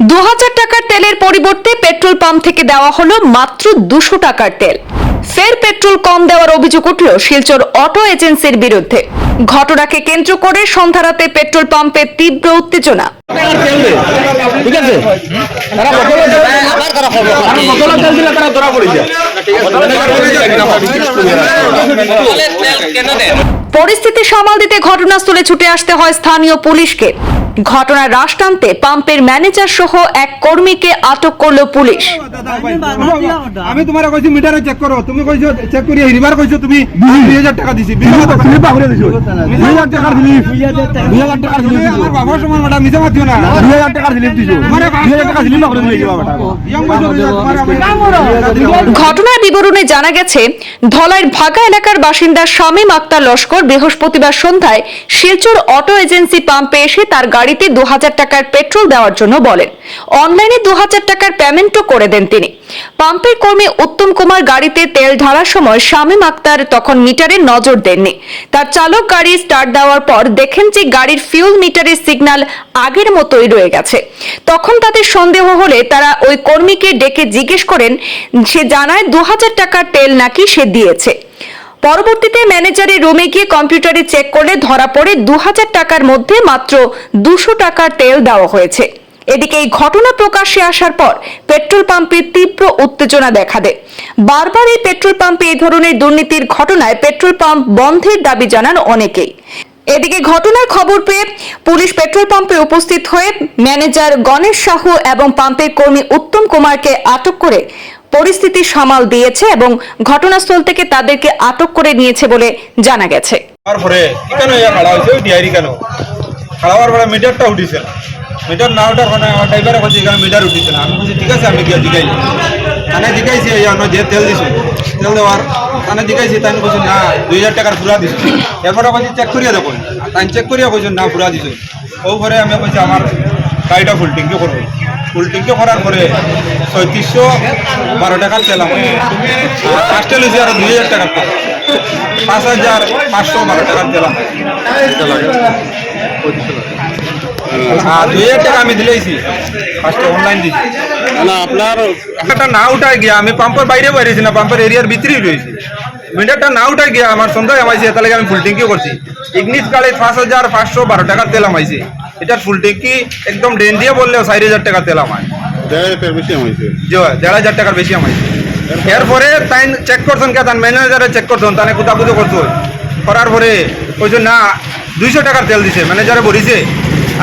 দু টাকার তেলের পরিবর্তে পেট্রোল পাম্প থেকে দেওয়া হলো মাত্র দুশো টাকার তেল। ফের পেট্রোল কম দেওয়ার অভিযোগ উঠল শিলচর অটো এজেন্সির বিরুদ্ধে। ঘটনাকে কেন্দ্র করে সন্ধ্যারাতে পেট্রোল পাম্পে তীব্র উত্তেজনা। ঠিক আছে। পরিস্থিতি সামাল দিতে ঘটনাস্থলে ছুটে আসতে হয় স্থানীয় পুলিশকে। ঘটনার রাশ টানতে পাম্পের ম্যানেজার সহ এক কর্মীকে আটক করল পুলিশ। আমি তোমার কইছি মিটারে চেক করো। তুমি কইছো চেক করি রিভার কইছো তুমি দুই হাজার টাকা দিছি। স্লিপ বাহুরে দিছো। দুই হাজার টাকার স্লিপ দুই হাজার টাকার স্লিপ দিছো। আমার বাবার সমান ম্যাডাম মিছা মাতিও না। দুই হাজার টাকার স্লিপ দিছো। দুই হাজার টাকার স্লিপ বাহুরে দিয়ে যাবা বেটা। ইয়ং বয়সের তোমার আমি- ঘটনার বিবরণে জানা গেছে ধলাইর ভাগা এলাকার বাসিন্দা শামীম আক্তার লস্কর বৃহস্পতিবার সন্ধ্যায় শিলচর অটো এজেন্সি পাম্পে এসে তার গাড়িতে দু টাকার পেট্রোল দেওয়ার জন্য বলেন। অনলাইনে দু টাকার পেমেন্টও করে দেন তিনি। পাম্পের কর্মী উত্তম কুমার গাড়িতে তেল ঢালার সময় শামীম আক্তার তখন মিটারে নজর দেননি। তার চালক গাড়ি স্টার্ট দেওয়ার পর দেখেন যে গাড়ির ফিউল মিটারের সিগন্যাল আগের মতোই রয়ে গেছে। তখন তাদের সন্দেহ হলে তারা ওই কর্মীকে ডেকে জিজ্ঞেস করেন, সে জানায় দু হাজার টাকার তেল নাকি সে দিয়েছে? পরবর্তীতে ম্যানেজারের রুমে গিয়ে কম্পিউটারে চেক করলে ধরা পড়ে দু টাকার মধ্যে মাত্র দুশো টাকার তেল দেওয়া হয়েছে। এদিকে এই ঘটনা প্রকাশ্যে আসার পর পেট্রোল পাম্পে তীব্র উত্তেজনা দেখা দেয়। বারবার এই পেট্রোল পাম্পে এই ধরনের দুর্নীতির ঘটনায় পেট্রোল পাম্প বন্ধের দাবি জানান অনেকেই। এদিকে ঘটনার খবর পেয়ে পুলিশ পেট্রোল পাম্পে উপস্থিত হয়ে ম্যানেজার গণেশ সাহু এবং পাম্পের কর্মী উত্তম কুমারকে আটক করে পরিস্থিতি সামাল দিয়েছে এবং ঘটনাস্থল থেকে তাদেরকে আটক করে নিয়েছে বলে জানা গেছে। তারপরে কেন খাড়া হয়েছে? ওই ডিআরি কেন? খাড়া পরে মিটারটা উঠিছে মিটার না ওঠার কারণে আমার ড্রাইভারে বলছে এখানে মিটার উঠিছে না। আমি বলছি, ঠিক আছে, আমি গিয়ে জিগাইলি তানে জিগাইছি, এই আমরা যে তেল দিছি। তেল দেওয়ার তানে জিগাইছি, তাই বলছি, না, দুই হাজার টাকার পুরা দিছি। এরপরে বলছি চেক করিয়া দেখুন তাই চেক করিয়া কইছেন না, পুরা দিছো। পরে আমি বলছি, আমার গাড়িটা ফুল টিঙ্কি করব। ফুল টিঙ্কি করার পরে ছয়ত্রিশশো বারো টাকার তেল আমার ফার্স্টে লইছি আর দুই হাজার টাকার তেল পাঁচ হাজার পাঁচশো বারো টাকার হ্যাঁ দুই হাজার টাকা আমি দিলেইছি ফার্স্টে অনলাইন দিছি। না আপনার একটা না উঠাই গিয়া আমি পাম্পের বাইরে বাইরেছি না পাম্পের এরিয়ার ভিতরেই রয়েছি। মিটারটা না উঠাই গিয়া আমার সন্ধ্যায় আমাইছে তাহলে আমি ফুল ট্যাঙ্কিও করছি। ইগনিস গাড়ি পাঁচ হাজার পাঁচশো বারো টাকার তেল আমাইছে এটার ফুল ট্যাঙ্কি একদম ড্রেন দিয়ে বললেও চার হাজার টাকার তেল আমায়। দেড় হাজার টাকার বেশি আমাইছে এরপরে তাই চেক করছেন কে? তার ম্যানেজারে চেক করছেন তানে কুতাকুতো করছ করার পরে কইছো না দুইশো টাকার তেল দিছে ম্যানেজারে ভরিছে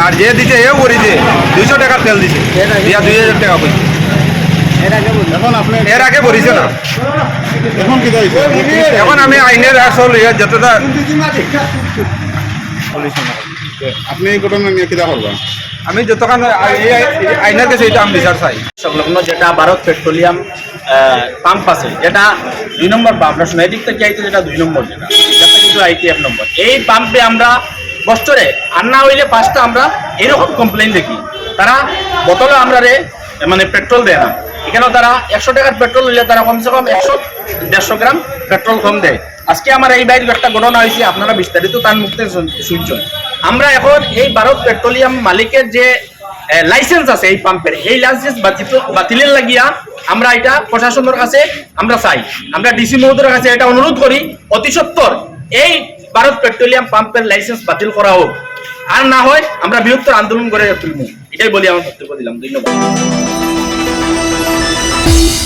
আর যে দিছে এও ভরিছে দুইশো টাকার তেল দিছে। দিয়া দুই হাজার টাকা কইছে এর আগে ভরিছে না। এখন কি হয়েছে এখন আমি আইনের আসল ইয়ে যতটা আপনি এই ঘটনা নিয়ে কিনা করবেন আমি যতক্ষণ আইনের কাছে এটা আমি বিচার চাই। সংলগ্ন যেটা ভারত পেট্রোলিয়াম পাম্প আছে যেটা দুই নম্বর পাম্প আপনার শোনা এদিক থেকে আইতে যেটা দুই নম্বর যেটা। এটা কিন্তু আইটি এক নম্বর। এই পাম্পে আমরা বছরে আর না হইলে পাঁচটা আমরা এরকম কমপ্লেন দেখি। তারা বোতলে আমরা রে মানে পেট্রোল দেয় না। এখানেও তারা একশো টাকার পেট্রোল নিলে তারা কমসে কম একশো, দেড়শো গ্রাম পেট্রোল কম দেয়। আজকে আমার এই বাইরের একটা ঘটনা হয়েছে, আপনারা বিস্তারিত তার মুক্তি শুনছেন। আমরা এখন এই ভারত পেট্রোলিয়াম মালিকের যে লাইসেন্স আছে এই পাম্পের এই লাইসেন্স বাতিলের লাগিয়া আমরা এটা প্রশাসনের কাছে আমরা চাই। আমরা ডিসি মহোদয়ের কাছে এটা অনুরোধ করি, অতি সত্বর এই ভারত পেট্রোলিয়াম পাম্পের লাইসেন্স বাতিল করা হোক। আর না হয় আমরা বৃহত্তর আন্দোলন করে তুলব। এটাই বলি আমার বক্তব্য দিলাম। ধন্যবাদ। Peace.